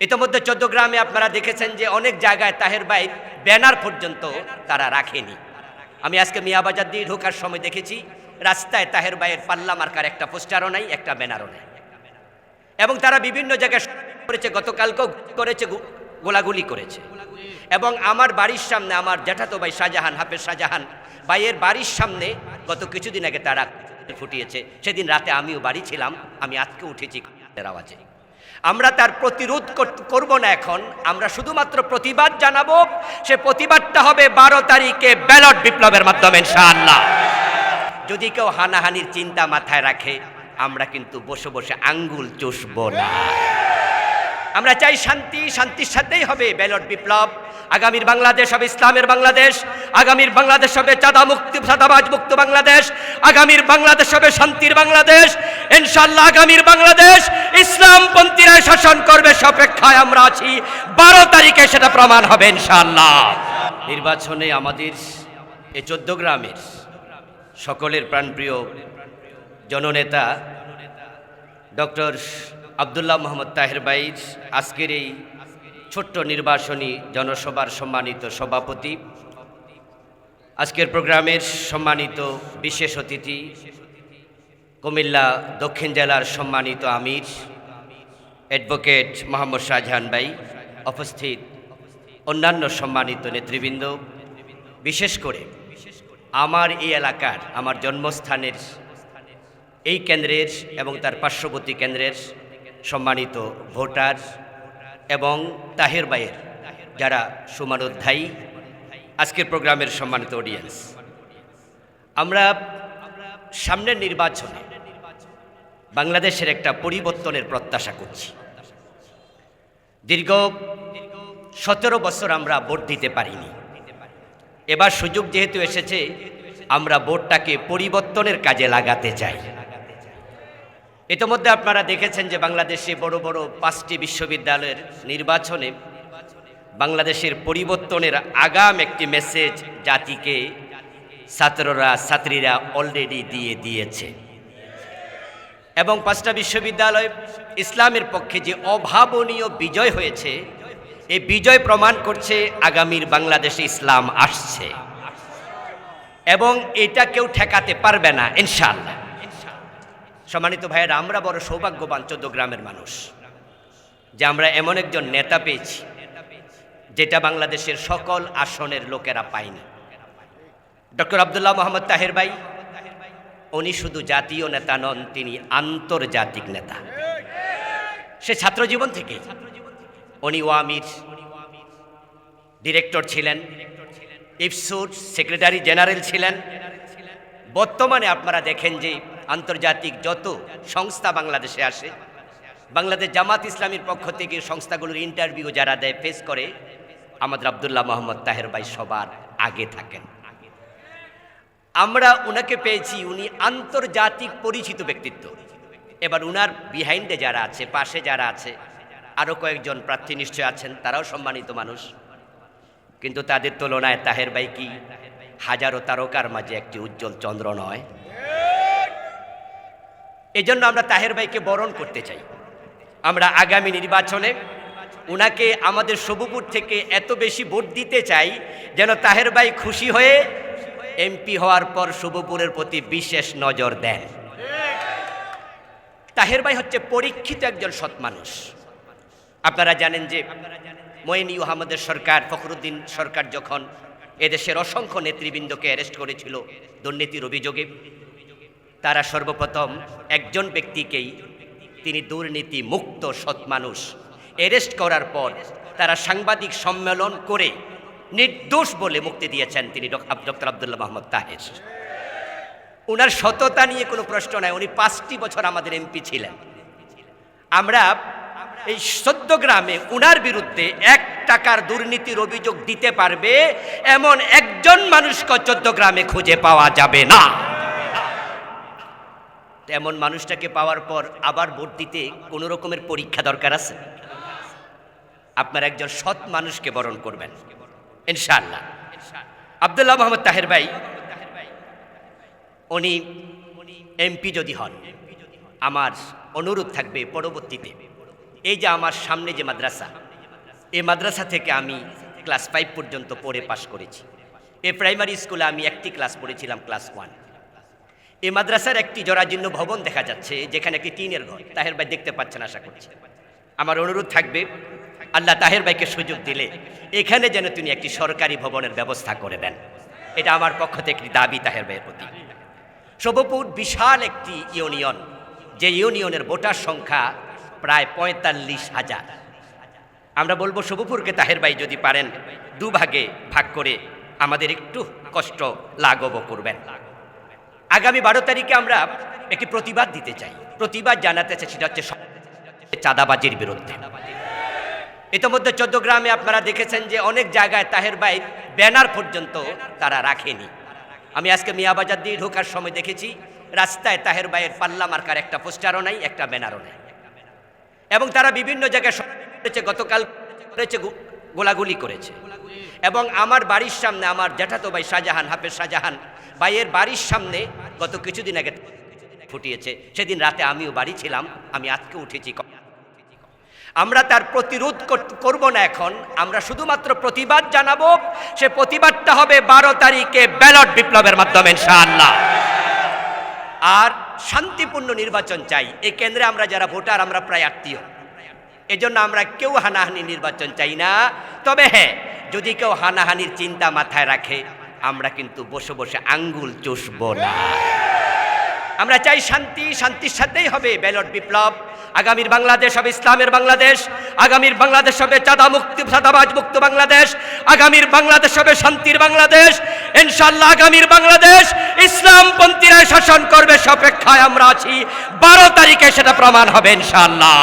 ইতোমধ্যে চোদ্দ গ্রামে আপনারা দেখেছেন যে অনেক জায়গায় তাহের ভাই ব্যানার পর্যন্ত তারা রাখেনি। আমি আজকে মিয়াবাজার দিয়ে ঢোকার সময় দেখেছি, রাস্তায় তাহের ভাইয়ের পাল্লা মার্কার একটা পোস্টারও নাই, একটা ব্যানারও নাই। এবং তারা বিভিন্ন জায়গায় করেছে, গতকালকেও করেছে গোলাগুলি করেছে। এবং আমার বাড়ির সামনে আমার জ্যাঠাতো ভাই শাহজাহান, হাফেজ শাহজাহান ভাইয়ের বাড়ির সামনে গত কিছুদিন আগে তারা ফুটিয়েছে। সেদিন রাতে আমিও বাড়ি ছিলাম, আমি আজকে উঠেছি আওয়াজে। আমরা তার প্রতিরোধ কর- করব না এখন। আমরা শুধুমাত্র প্রতিবাদ জানাব। সে প্রতিবাদটা হবে বারো তারিখে ব্যালট বিপ্লবের মাধ্যমে, ইনশাআল্লাহ। যদি কেউ হানাহানির চিন্তা মাথায় রাখে, আমরা কিন্তু বসে বসে আঙ্গুল চুষব না। আমরা চাই শান্তি, শান্তির সাথেই হবে ব্যালট বিপ্লব। আগামীর বাংলাদেশ হবে ইসলামের বাংলাদেশ। আগামীর বাংলাদেশ হবে চাঁদা মুক্তি চাঁদাবাজ মুক্ত বাংলাদেশ। আগামীর বাংলাদেশ হবে শান্তির বাংলাদেশ। ইনশাল্লাহ আগামীর বাংলাদেশ ইসলামপন্থীরা শাসন করবে, সপেক্ষায় আমরা আছি। বারো তারিখে সেটা প্রমাণ হবে ইনশাল্লাহ নির্বাচনে আমাদের এই চোদ্দ গ্রামের সকলের প্রাণপ্রিয় জননেতা ডক্টর আবদুল্লাহ মোহাম্মদ তাহের বাইর আজকের এই ছোট্ট নির্বাচনী জনসভার সম্মানিত সভাপতি, আজকের প্রোগ্রামের সম্মানিত বিশেষ অতিথি কুমিল্লা দক্ষিণ জেলার সম্মানিত আমির, অ্যাডভোকেট মোহাম্মদ শাহজাহান ভাই, উপস্থিত অন্যান্য সম্মানিত নেতৃবৃন্দ, বিশেষ করে আমার এই এলাকার, আমার জন্মস্থানের এই কেন্দ্রের এবং তার পার্শ্ববর্তী কেন্দ্রের সম্মানিত ভোটার এবং তাহের বাইয়ের যারা সুমানোধ্যায়ী আজকের প্রোগ্রামের সম্মানিত অডিয়েন্স আমরা সামনের নির্বাচনে বাংলাদেশের একটা পরিবর্তনের প্রত্যাশা করছি। দীর্ঘ সতেরো বছর আমরা ভোট দিতে পারিনি। এবার সুযোগ যেহেতু এসেছে, আমরা ভোটটাকে পরিবর্তনের কাজে লাগাতে চাই। ইতোমধ্যে আপনারা দেখেছেন যে বাংলাদেশে বড় বড় পাঁচটি বিশ্ববিদ্যালয়ের নির্বাচনে বাংলাদেশের পরিবর্তনের আগাম একটি মেসেজ জাতিকে, ছাত্ররা, ছাত্রীরা অলরেডি দিয়ে দিয়েছে। এবং পাঁচটা বিশ্ববিদ্যালয় ইসলামের পক্ষে যে অভাবনীয় বিজয় হয়েছে, এই বিজয় প্রমাণ করছে আগামীর বাংলাদেশে ইসলাম আসছে। এবং এটা কেউ ঠেকাতে পারবে না, ইনশাআল্লাহ। সম্মানিত ভাইয়েরা, আমরা বড় সৌভাগ্যবান চোদ্দ গ্রামের মানুষ, যে আমরা এমন একজন নেতা পেয়েছি, যেটা বাংলাদেশের সকল আসনের লোকেরা পায়নি। ডক্টর আবদুল্লাহ মোহাম্মদ তাহের ভাই উনি শুধু জাতীয় নেতা নন, তিনি আন্তর্জাতিক নেতা। সে ছাত্র জীবন থেকে উনি ওয়ামির ডিরেক্টর ছিলেন, ইফসুর সেক্রেটারি জেনারেল ছিলেন। বর্তমানে আপনারা দেখেন যে আন্তর্জাতিক যত সংস্থা বাংলাদেশে আসে, বাংলাদেশ জামাত ইসলামীর পক্ষ থেকে সংস্থাগুলোর ইন্টারভিউ যারা দেয় ফেস করে, আমাদের আবদুল্লাহ মোহাম্মদ তাহের ভাই সবার আগে থাকেন। আমরা উনাকে পেয়েছি, উনি আন্তর্জাতিক পরিচিত ব্যক্তিত্ব। এবার উনার বিহাইন্ডে যারা আছে, পাশে যারা আছে আরও কয়েকজন প্রার্থী নিশ্চয় আছেন, তারাও সম্মানিত মানুষ। কিন্তু তাদের তুলনায় তাহের ভাই কি? হাজারো তারকার মাঝে একটি উজ্জ্বল চন্দ্র নয়। এজন্য আমরা তাহের ভাইকে বরণ করতে চাই। আমরা আগামী নির্বাচনে উনাকে আমাদের সবুপুর থেকে এত বেশি ভোট দিতে চাই, যেন তাহের ভাই খুশি হয়ে এমপি হওয়ার পর শুভপুরের প্রতি বিশেষ নজর দেন। তাহের ভাই হচ্ছে পরীক্ষিত একজন সৎ মানুষ। আপনারা জানেন যে মঈন আহমদের সরকার, ফখরুদ্দিন সরকার যখন এদেশের অসংখ্য নেতৃবৃন্দকে অ্যারেস্ট করেছিল দুর্নীতির অভিযোগে, তারা সর্বপ্রথম একজন ব্যক্তিকেই তিনি দুর্নীতি মুক্ত সৎ মানুষ অ্যারেস্ট করার পর তারা সাংবাদিক সম্মেলন করে নির্দোষ বলে মুক্তি দিয়েছেন তিনি ডক্টর আবদুল্লাহ মোহাম্মদ তাহের। ওনার সততা নিয়ে কোনো প্রশ্ন নাই, উনি পাঁচটি বছর আমাদের এমপি ছিলেন। আমরা এই সদ্য গ্রামে উনার বিরুদ্ধে এক টাকার দুর্নীতির অভিযোগ দিতে পারবে, এমন একজন মানুষকে চোদ্দ গ্রামে খুঁজে পাওয়া যাবে না। এমন মানুষটাকে পাওয়ার পর আবার ভোট দিতে কোনো রকমের পরীক্ষা দরকার আছে? আপনার একজন সৎ মানুষকে বরণ করবেন। ইনশাআল্লাহ। আবদুল্লাহ মোহাম্মদ তাহের ভাই, উনি এমপি যদি হন, আমার অনুরোধ থাকবে পরবর্তীতে। এই যে আমার সামনে যে মাদ্রাসা, এই মাদ্রাসা থেকে আমি ক্লাস ফাইভ পর্যন্ত পড়ে পাশ করেছি। এই প্রাইমারি স্কুলে আমি একটি ক্লাস পড়েছিলাম, ক্লাস ওয়ান। এই মাদ্রাসার একটি জরাজীর্ণ ভবন দেখা যাচ্ছে, যেখানে একটি টিনের ঘর। তাহের ভাই দেখতে পাচ্ছেন, আশা করছি। আমার অনুরোধ থাকবে আল্লাহ তাহের ভাইকে সুযোগ দিলে এখানে যেন তিনি একটি সরকারি ভবনের ব্যবস্থা করে দেন। এটা আমার পক্ষ থেকে একটি দাবি তাহের ভাইয়ের প্রতি। সবপুর বিশাল একটি ইউনিয়ন, যে ইউনিয়নের ভোটার সংখ্যা প্রায় পঁয়তাল্লিশ হাজার। আমরা বলব সবুপুরকে তাহের ভাই যদি পারেন, দুভাগে ভাগ করে আমাদের একটু কষ্ট লাঘব করবেন। আগামী বারো তারিখে আমরা একটি প্রতিবাদ দিতে চাই। প্রতিবাদ জানাতে চাই, সেটা হচ্ছে চাঁদাবাজির বিরুদ্ধে। ইতোমধ্যে চোদ্দগ্রামে আপনারা দেখেছেন যে অনেক জায়গায় তাহের ভাই ব্যানার পর্যন্ত তারা রাখেনি। আমি আজকে মিয়াবাজার দিয়ে ঢোকার সময় দেখেছি, রাস্তায় তাহের ভাইয়ের পাল্লা মার্কার একটা পোস্টারও নাই, একটা ব্যানারও নাই। এবং তারা বিভিন্ন জায়গায় গতকাল করেছে গোলাগুলি করেছে। এবং আমার বাড়ির সামনে আমার জ্যাঠাতো ভাই শাহজাহান, হাফেজ শাহজাহান ভাইয়ের বাড়ির সামনে গত কিছুদিন আগে ফুটিয়েছে। সেদিন রাতে আমিও বাড়ি ছিলাম, আমি আজকে উঠেছি আমরা তার প্রতিরোধ কর- করব না এখন। আমরা শুধুমাত্র প্রতিবাদ জানাব। সে প্রতিবাদটা হবে বারো তারিখে ব্যালট বিপ্লবের মাধ্যমে, ইনশাআল্লাহ। আর শান্তিপূর্ণ নির্বাচন চাই। এই কেন্দ্রে আমরা যারা ভোটার, আমরা প্রায় আত্মীয়। এজন্য আমরা কেউ হানাহানি নির্বাচন চাই না। তবে হ্যাঁ যদি কেউ হানাহানির চিন্তা মাথায় রাখে, আমরা কিন্তু বসে বসে আঙ্গুল চুষব না। আমরা চাই শান্তি, শান্তির সাথেই হবে ব্যালট বিপ্লব। আগামীর বাংলাদেশ হবে ইসলামের বাংলাদেশ, আগামীর বাংলাদেশ হবে চাঁদা মুক্তি, চাঁদাবাজ মুক্ত বাংলাদেশ, আগামীর বাংলাদেশ হবে শান্তির বাংলাদেশ ইনশাল্লাহ আগামীর বাংলাদেশ ইসলামপন্থীরা শাসন করবে সপেক্ষায় আমরা আছি। বারো তারিখে সেটা প্রমাণ হবে ইনশাল্লাহ